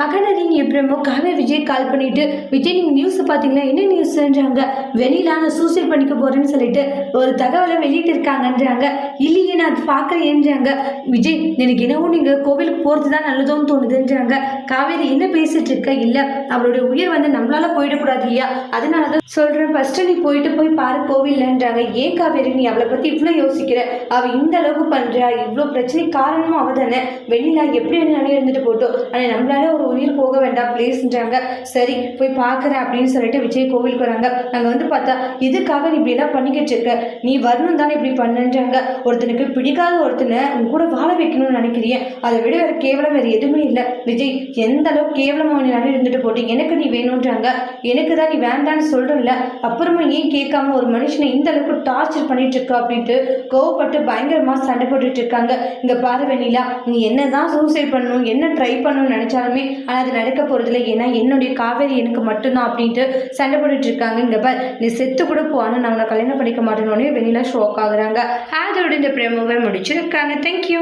மகனரின் எப்படிமோ காவே விஜய் கால் பண்ணிட்டு விஜய் நீங்கள் நியூஸ் பார்த்தீங்களா என்ன நியூஸ்ன்றாங்க வெளியில நான் சூசைட் பண்ணிக்க போறேன்னு சொல்லிட்டு ஒரு தகவலை வெளியிட்டு இருக்காங்கன்றாங்க. இல்லையே நான் அது பார்க்குறேன்றாங்க விஜய் எனக்கு என்னவோ நீங்கள் கோவிலுக்கு போகிறது தான் நல்லதோன்னு தோணுதுன்றாங்க. காவேரி என்ன பேசிட்டு இருக்க? இல்லை அவருடைய உயிர் வந்து நம்மளால போயிடக்கூடாது இல்லையா? அதனால தான் சொல்கிறேன் ஃபர்ஸ்ட் நீ போயிட்டு போய் பாரு கோவில்லன்றாங்க. ஏன் காவேரி நீ அவளை பற்றி இவ்வளோ யோசிக்கிற? அவள் இந்த அளவுக்கு பண்ணுறா இவ்வளோ பிரச்சனை காரணமும் அவள் தானே. வெளியில எப்படி வேணாலும் இருந்துட்டு போட்டோம் ஆனால் நம்மளால ஒரு உயிர் போக வேண்டாம் ப்ளீஸ்ன்றாங்க சரி போய் பார்க்குறேன் அப்படின்னு சொல்லிட்டு விஜய் கோவிலுக்கு வராங்க. நாங்கள் வந்து பார்த்தா இதுக்காக நீ இப்படி பண்ணிக்கிட்டு இருக்க? நீ வரணும் தானே இப்படி பண்ணுன்றாங்க. ஒருத்தனுக்கு பிடிக்காத ஒருத்தனை உன் கூட வாழ வைக்கணும்னு நினைக்கிறியே? அதை விட வேறு கேவலம் வேறு எதுவுமே இல்லை. விஜய் எந்த அளவுக்கு கேவலமாக நீ இருந்துட்டு போட்டு எனக்கு நீ வேணுன்றாங்க எனக்கு தான் நீ வேண்டான்னு சொல்கிறல்ல அப்புறமா ஏன் கேட்காம ஒரு மனுஷனை இந்த அளவுக்கு டார்ச்சர் பண்ணிட்டு இருக்க? அப்படின்ட்டு கோவப்பட்டு பயங்கரமாக சண்டை போட்டுட்டு இருக்காங்க. இங்கே பாரு வெண்ணிலா நீ என்ன தான் சூசைட் பண்ணணும் என்ன ட்ரை பண்ணணும்னு நினச்சாலுமே ஆனால் அது நடக்க போகிறதில்ல ஏன்னா என்னுடைய காவேரி எனக்கு மட்டும்தான் அப்படின்ட்டு சண்டை போட்டுட்டு இருக்காங்க. இங்கே பார் நீ செத்து கூட போ. நான் உன்னை கல்யாணம் பண்ணிக்க மாட்டேனோடனே வெண்ணிலா ஷோக் ஆகுறாங்க. அதோட இந்த பிரேமவை முடிச்சிருக்காங்க. தேங்க்யூ